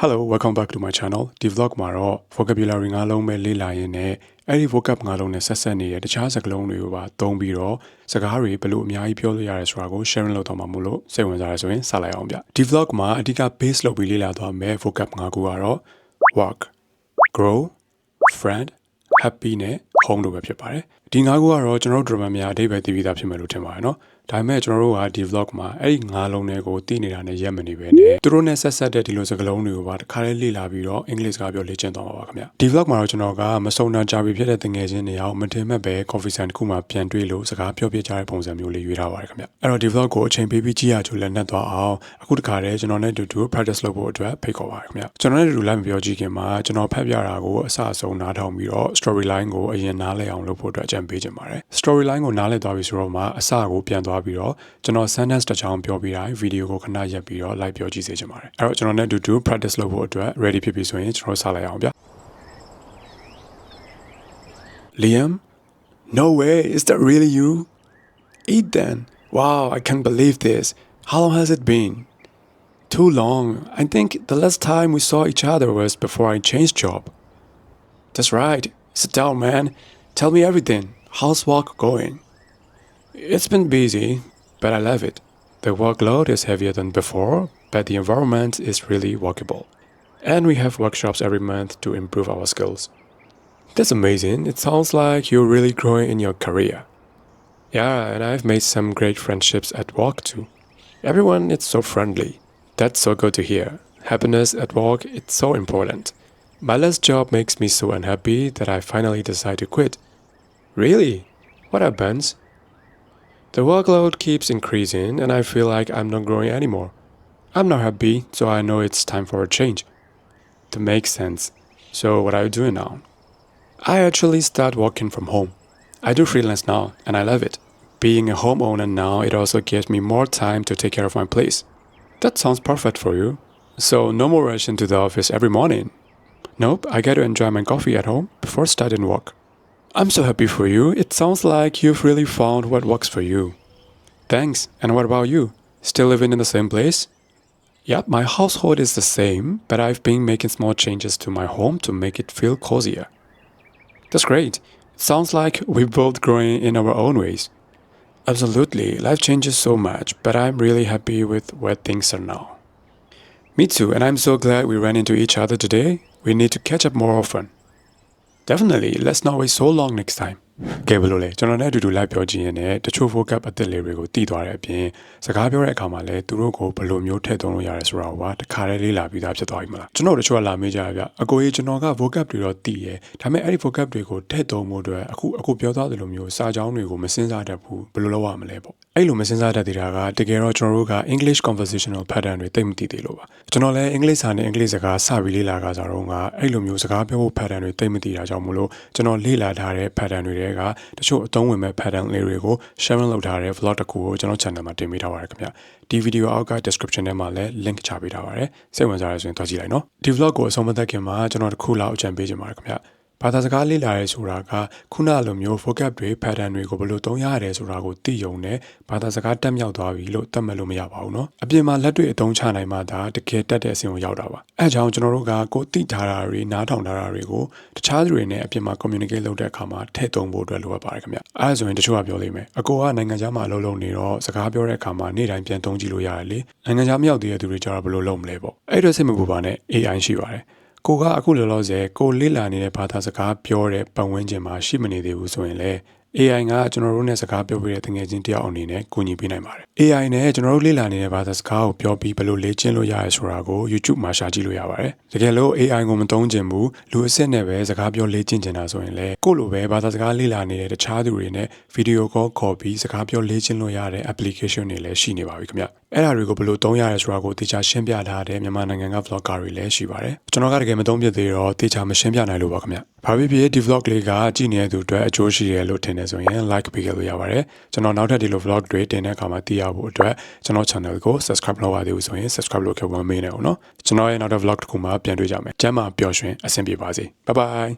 Hello welcome back to my channel ဒီ vlog မှာတော့ vocabulary ၅လုံးပဲလေ့လာရင်းနဲ့အဲ့ဒီ vocab ၅လုံးနဲ့ဆက်ဆက်နေတဲ့တခြားစကားလုံးတွေကိုပါသုံးပြီးတော့စကားတွေဘယ်လိုအများကြီးပြောလို့ရတယ်ဆိုတာကို sharing လုပ်တော့မှာမို့လို့စိတ်ဝင်စားရဆိုရင်ဆက်လိုက်အောင်ဗျဒီ vlog မှာအဓိက base လုပ်ပြီးလေ့လာသွားမယ် vocab ၅ခုကတော့ work grow friend happy နဲ့ home တို့ပဲဖြစ်ပါတယ်ဒီ၅ခုကတော့ကျွန်တော်တို့ drama များအဓိပ္ပာယ်သိပြီးသားဖြစ်မယ်လို့ထင်ပါတယ်နော် ဒါပေမဲ့ကျွန်တော်တို့ကဒီ vlog မှာအဲ့ဒီ၅လုံးတွေကိုသိနေတာနဲ့ရက်မနေပဲနဲ့သူတို့နဲ့ဆက်ဆက်တဲ့ဒီလိုစကားလုံးတွေကိုပါတစ်ခါလေးလေ့လာပြီးတော့အင်္ဂလိပ်စကားပြောလေ့ကျင့်သွားမှာပါခင်ဗျဒီ vlog မှာတော့ကျွန်တော်ကမစုံတန်ကြာပြီဖြစ်တဲ့တငယ်ချင်းတွေအောင်မတင်မဲ့ပဲ coffee sign တစ်ခုမှပြန်တွေ့လို့စကားပြောပြကြတဲ့ပုံစံမျိုးလေးရွေးထားပါတယ်ခင်ဗျအဲ့တော့ဒီ vlog ကိုအချိန်ပေးပြီးကြည့်ရကြလက်နက်သွားအောင်အခုတခါတည်းကျွန်တော်နဲ့အတူတူ practice လုပ်ဖို့အတွက်ဖိတ်ခေါ်ပါတယ်ခင်ဗျကျွန်တော်နဲ့အတူတူလိုက်မပြောကြည့်ခင်မှာကျွန်တော်ဖတ်ပြတာကိုအစအဆုံးနားထောင်ပြီးတော့ story line ကိုအရင်နားလည်အောင်လုပ်ဖို့အတွက်အကြံပေးချင်ပါတယ် story line ကိုနားလည်သွားပြီဆိုတော့မှအစကိုပြန်သွာပြီးတော့ကျွန်တော် sentence တစ်ချောင်းပြောပြီးတိုင်းဗီဒီယိုကိုခဏရပ်ပြီးတော့ live ပြောကြည့်စေချင်ပါတယ်အဲ့တော့ကျွန်တော်နဲ့အတူတူ practice လုပ်ဖို့အတွက် ready ဖြစ်ပြီဆိုရင်ကျွန်တော်စလိုက်အောင်ဗျ Liam No way is that really you Ethan Wow I can't believe this How long has it been Too long I think the last time we saw each other was before I changed job That's right sit down man Tell me everything How's work going It's been busy, but I love it. The workload is heavier than before, but the environment is really workable. And we have workshops every month to improve our skills. That's amazing. It sounds like you're really growing in your career. Yeah, and I've made some great friendships at work too. Everyone is so friendly. That's so good to hear. Happiness at work is so important. My last job makes me so unhappy that I finally decided to quit. Really? What happens? The workload keeps increasing and I feel like I'm not growing anymore. I'm not happy, so I know it's time for a change. That makes sense. So what are you doing now? I actually start working from home. I do freelance now and I love it. Being a homeowner now, it also gives me more time to take care of my place. That sounds perfect for you. So no more rushing to the office every morning. Nope, I get to enjoy my coffee at home before starting work. I'm so happy for you. It sounds like you've really found what works for you. Thanks. And what about you? Still living in the same place? Yep, my household is the same, but I've been making small changes to my home to make it feel cozier. That's great. Sounds like we're both growing in our own ways. Absolutely, life changes so much, but I'm really happy with where things are now. Me too, and I'm so glad we ran into each other today. We need to catch up more often. Definitely, let's not wait so long next time. ကဲဘယ်လိုလဲကျွန်တော်လည်းအတူတူလိုက်ပြောကြည့်ရင်လည်းတချို့ vocab အသစ်လေးတွေကိုတည်သွားတဲ့အပြင်စကားပြောတဲ့အခါမှာလည်းသူတို့ကိုဘယ်လိုမျိုးထည့်သွင်းလို့ရတယ်ဆိုတာကိုပါတခါတည်းလေးလာပြီးသားဖြစ်သွားပြီမလားကျွန်တော်တို့တချို့ကလာမေးကြရဗျအကိုကြီးကျွန်တော်က vocab တွေတော့တည်ရဲဒါပေမဲ့အဲ့ဒီ vocab တွေကိုထည့်သွင်းဖို့အတွက်အခုအခုပြောသွားသလိုမျိုးစာကြောင်းတွေကိုမစင်စားတတ်ဘူးဘယ်လိုလုပ်ရမလဲပေါ့ အဲ့လိုမစင်စားတတ်သေးတာကတကယ်တော့ကျွန်တော်တို့က English conversational pattern တွေသိမသိသေးလို့ပါကျွန်တော်လည်းအင်္ဂလိပ်စာနဲ့အင်္ဂလိပ်စကားစပြီးလေ့လာကြတော့ကအဲ့လိုမျိုးစကားပြောဖို့ pattern တွေသိမသိတာကြောင့်မလို့ကျွန်တော်လေ့လာထားတဲ့ pattern တွေတဲကတချို့အသုံးဝင်မဲ့ pattern လေးတွေကို sharing လုပ်ထားတဲ့ vlog တစ်ခုကိုကျွန်တော် channel မှာတင်ပေးထားပါတယ်ခင်ဗျဒီ video အောက်က description ထဲမှာလည်း link ချပေးထားပါတယ်စိတ်ဝင်စားရဆိုရင်သွားကြည့်လိုက်နော်ဒီ vlog ကိုအဆုံးမသတ်ခင်မှာကျွန်တော်တစ်ခုလောက်အကြံပေးချင်ပါတယ်ခင်ဗျ ဘာသာစကားလေ့လာရဲဆိုတာကခုနလိုမျိုး vocab တွေ pattern တွေကိုဘယ်လိုသုံးရရဲဆိုတာကိုသိရုံနဲ့ဘာသာစကားတက်မြောက်သွားပြီလို့သတ်မှတ်လို့မရပါဘူးเนาะအပြင်မှာလက်တွေ့အသုံးချနိုင်မှဒါတကယ်တက်တဲ့အဆင့်ကိုရောက်တာပါအဲကြောင့်ကျွန်တော်တို့ကကိုသိထားတာတွေနားထောင်ထားတာတွေကိုတခြားသူတွေနဲ့အပြင်မှာ communicate လုပ်တဲ့အခါမှာထည့်သွင်းဖို့အတွက်လိုအပ်ပါတယ်ခင်ဗျအဲဒါဆိုရင်တချို့ကပြောလိမ့်မယ်အကိုကနိုင်ငံခြားမှာအလုပ်လုပ်နေတော့စကားပြောတဲ့အခါမှာနေ့တိုင်းပြန်သုံးကြည့်လို့ရတယ်လေနိုင်ငံခြားမရောက်သေးတဲ့သူတွေကြတော့ဘယ်လိုလုပ်မလဲပေါ့အဲ့တော့စိတ်မပူပါနဲ့ AI ရှိပါတယ် ကိုကအခုလောလောဆယ်ကိုလေ့လာနေတဲ့ဘာသာစကားပြောတဲ့ပတ်ဝန်းကျင်မှာရှိမနေသေးဘူးဆိုရင်လည်း AI ကကျွန်တော်တို့နဲ့စကားပြောပြတဲ့တငယ်ချင်းတယောက်အနေနဲ့ကူညီပေးနိုင်ပါတယ်။ AI နဲ့ကျွန်တော်တို့လေ့လာနေတဲ့ဘာသာစကားကိုပြောပြီးဘယ်လိုလေ့ကျင့်လို့ရရဲဆိုတာကို YouTube မှာရှာကြည့်လို့ရပါတယ်။တကယ်လို့ AI ကိုမသုံးချင်ဘူးလူအစ်စ်နဲ့ပဲစကားပြောလေ့ကျင့်ချင်တာဆိုရင်လည်းကိုလိုပဲဘာသာစကားလေ့လာနေတဲ့တခြားသူတွေနဲ့ video call ခေါ်ပြီးစကားပြောလေ့ကျင့်လို့ရတဲ့ application တွေလည်းရှိနေပါပြီခင်ဗျ။အဲ့ဒါတွေကိုဘယ်လိုသုံးရရဲဆိုတာကိုတေချာရှင်းပြထားတဲ့မြန်မာနိုင်ငံက vlogger တွေလည်းရှိပါတယ်။ကျွန်တော်ကတကယ်မသုံးပြသေးတော့တေချာမရှင်းပြနိုင်လို့ပါခင်ဗျ။ ဘာဖြစ်ဖြစ်ဒီ vlog လေးကကြည့်နေတဲ့သူအတွက်အကျိုးရှိတယ်လို့ထင်တယ်ဆိုရင် like ပေးခဲ့လို့ရပါတယ်ကျွန်တော်နောက်ထပ်ဒီလို vlog တွေတင်တဲ့အခါမှာသိရဖို့အတွက်ကျွန်တော် channel ကို subscribe လုပ်ပါသေးဘူးဆိုရင် subscribe လုပ်ခဲ့ဖို့မမေ့နဲ့အောင်နော်ကျွန်တော်ရဲ့နောက်ထပ် vlog တစ်ခုမှာပြန်တွေ့ကြမယ်ကျမ်းမာပျော်ရွှင်အဆင်ပြေပါစေ bye bye